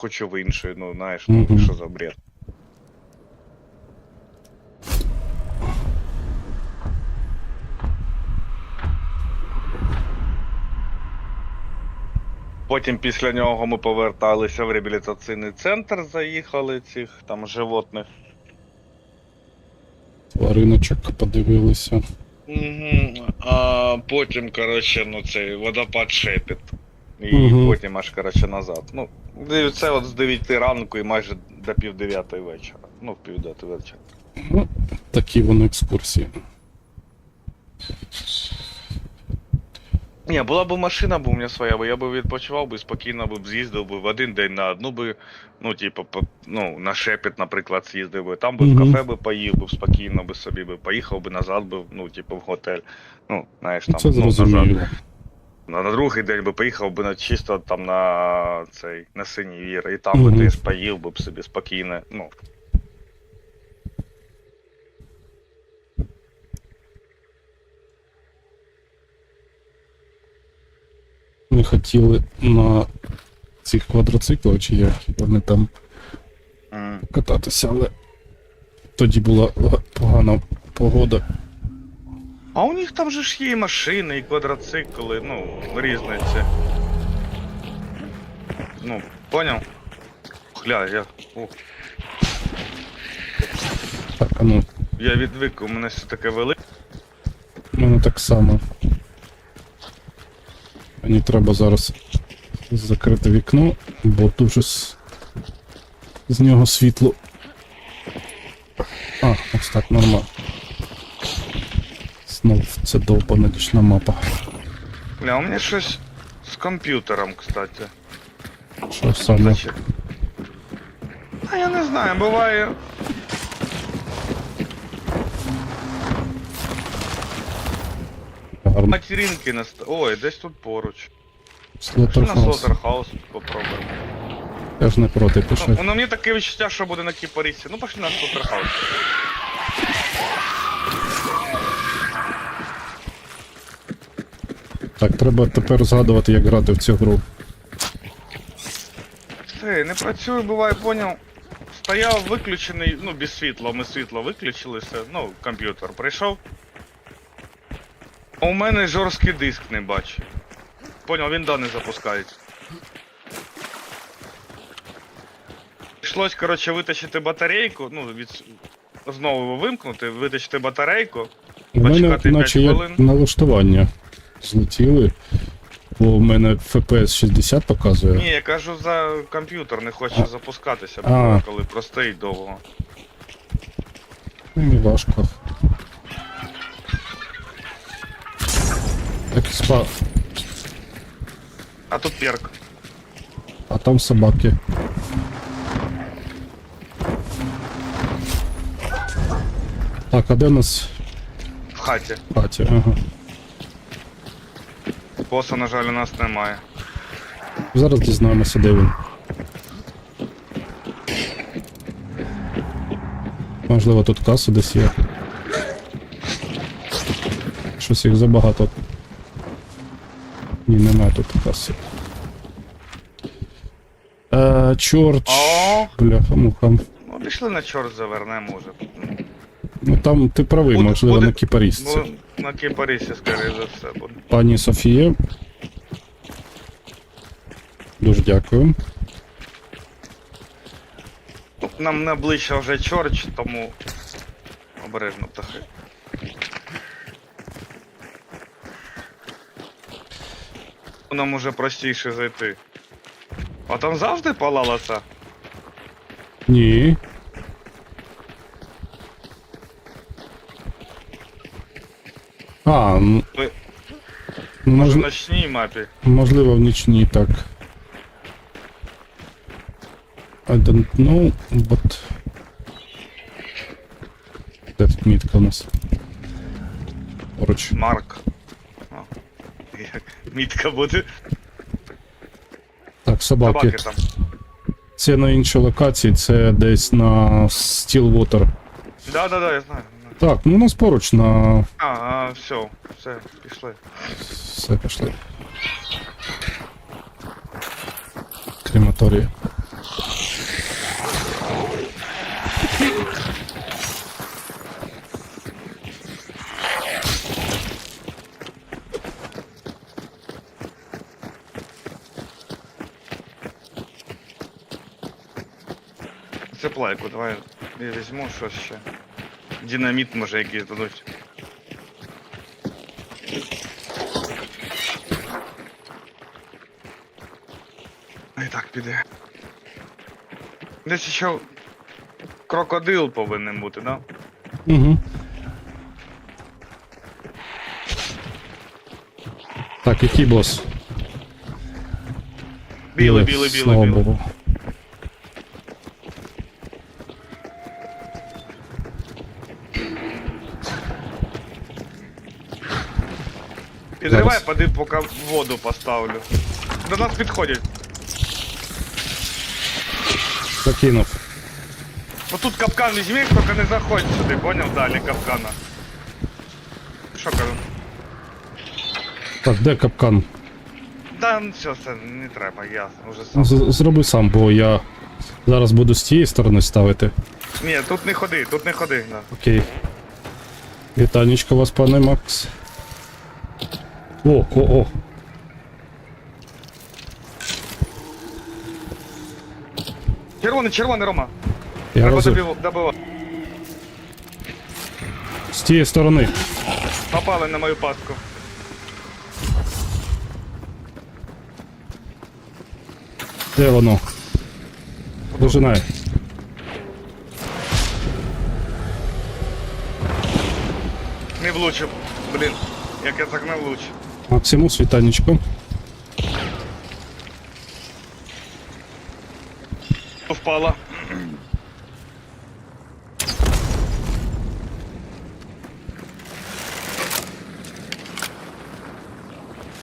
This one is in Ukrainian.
хочу в інший, ну знаєш, ну Мгм. що за бред. Потім після нього ми поверталися в реабілітаційний центр, заїхали цих там животних. Твариночок подивилися. Угу. А потім, коротше, ну цей водопад шепіт. І Мгм. потім аж, коротше, назад. Ну, це от з 9 ранку і майже до пів дев'ятої вечора. Ну, в пів дев'ятої вечора. Ну, такі вони екскурсії. Ні, була б машина, бо у мене своя, бо я б відпочивав би, спокійно б з'їздив би в один день на одну би, ну, типу, по, ну, на шепіт, наприклад, з'їздив би, там би Мгм. в кафе би поїв би спокійно би собі би, поїхав би назад би, ну, типу, в готель. Ну, знаєш, там, Це ну, назад. На, на другий день би поїхав би на чисто там на цей на синій вір, і там би Мгм. теж поїв би б собі спокійно. Ну. Ми хотіли на цих квадроциклах, чи як вони там м. кататися, але тоді була погана погода. А у них там же ж є і машини, і квадроцикли, ну, різні ці. Ну, поняв? Гля, я. О, Так, а ну, я відвик, у мене все таке велике. в мене так само. Мені треба зараз закрити вікно, бо дуже з, з нього світло. А, ось так нормально. Знов це довбана нічна мапа. Бля, у мене щось з комп'ютером, кстати. Що саме? А я не знаю, буває. Гарно. Материнки на ст... Ой, десь тут поруч. Що на Слотерхаус. Слотерхаус попробуємо. Я ж не проти Ну, пішли. ну мені таке відчуття, що буде на кіпарісі. Ну пошли на Слотерхаус. Так, треба тепер згадувати, як грати в цю гру. Все, не працює, буває, поняв. Стояв виключений, ну без світла, ми світло виключилися, ну, комп'ютер прийшов. А у мене жорсткий диск не бачу. Поняв, він да не запускається. Прийшлось, коротше, витащити батарейку, ну, від... знову вимкнути, витащити батарейку. У мене Почекати наче п'ять як хвилин. налаштування злетіли, бо в мене FPS 60 показує. Ні, я кажу за комп'ютер, не хоче запускатися, А. коли простоїть довго. Мені важко. Так і спа. А тут перк. А там собаки. Так, а де у нас В хаті. в хаті? Ага. Боса, на жаль, у нас немає. Зараз дізнаємося, де він. Можливо, тут каса десь є. Щось їх забагато. Ні, немає тут каси. Е, чорч. О, Бляха, муха. ну пішли на чорт завернемо вже. Ну там ти правий, Буде- можливо, буде- на кіпарісці. Ну, на кіпарісі, скоріше за все, буде. Пані Софія. Дуже дякую. Тут Нам не обличчя вже чорч, тому обережно птахи. Нам уже простіше зайти. А там завжди палала ця? Ні. А, ну, Ви- ну, мож- в ночній мапі. можливо, в нічній так. I don't know, but... Де тут мітка у нас? Поруч. Марк. О, як мітка буде. Так, собаки. Собаки там. Це на іншій локації, це десь на Stillwater. Да, да, да, я знаю. Так, ну у нас поруч на. А, а, все, все, пішли. Все, пішли. Крематорія. Це плайку, давай я візьму, що ще. Динаміт може якийсь дадуть. Так піде. Десь ще крокодил повинен бути, да? Угу. Так, який бос? Білий, білий, білий, Слава білий. Богу. Підривай, Зараз. поди, поки воду поставлю. До нас підходять. Закинув. Ну тут капкан візьми, тільки не заходь сюди, поняв? Далі капкана. Що кажу? Так, де капкан? Да, ну все, це не треба, ясно, уже сам. З- Зроби сам, бо я зараз буду з тієї сторони ставити. Ні, тут не ходи, тут не ходи. Да. Окей. Вітанечко вас, пане Макс. О, о, о. Червоний, червоний, Рома. Я Треба добив- добивати. З тієї сторони. Попали на мою пастку. Де воно? Дожинає. Не влучив. Блін, як я так не влучив. Максимус, вітанечко. Впала.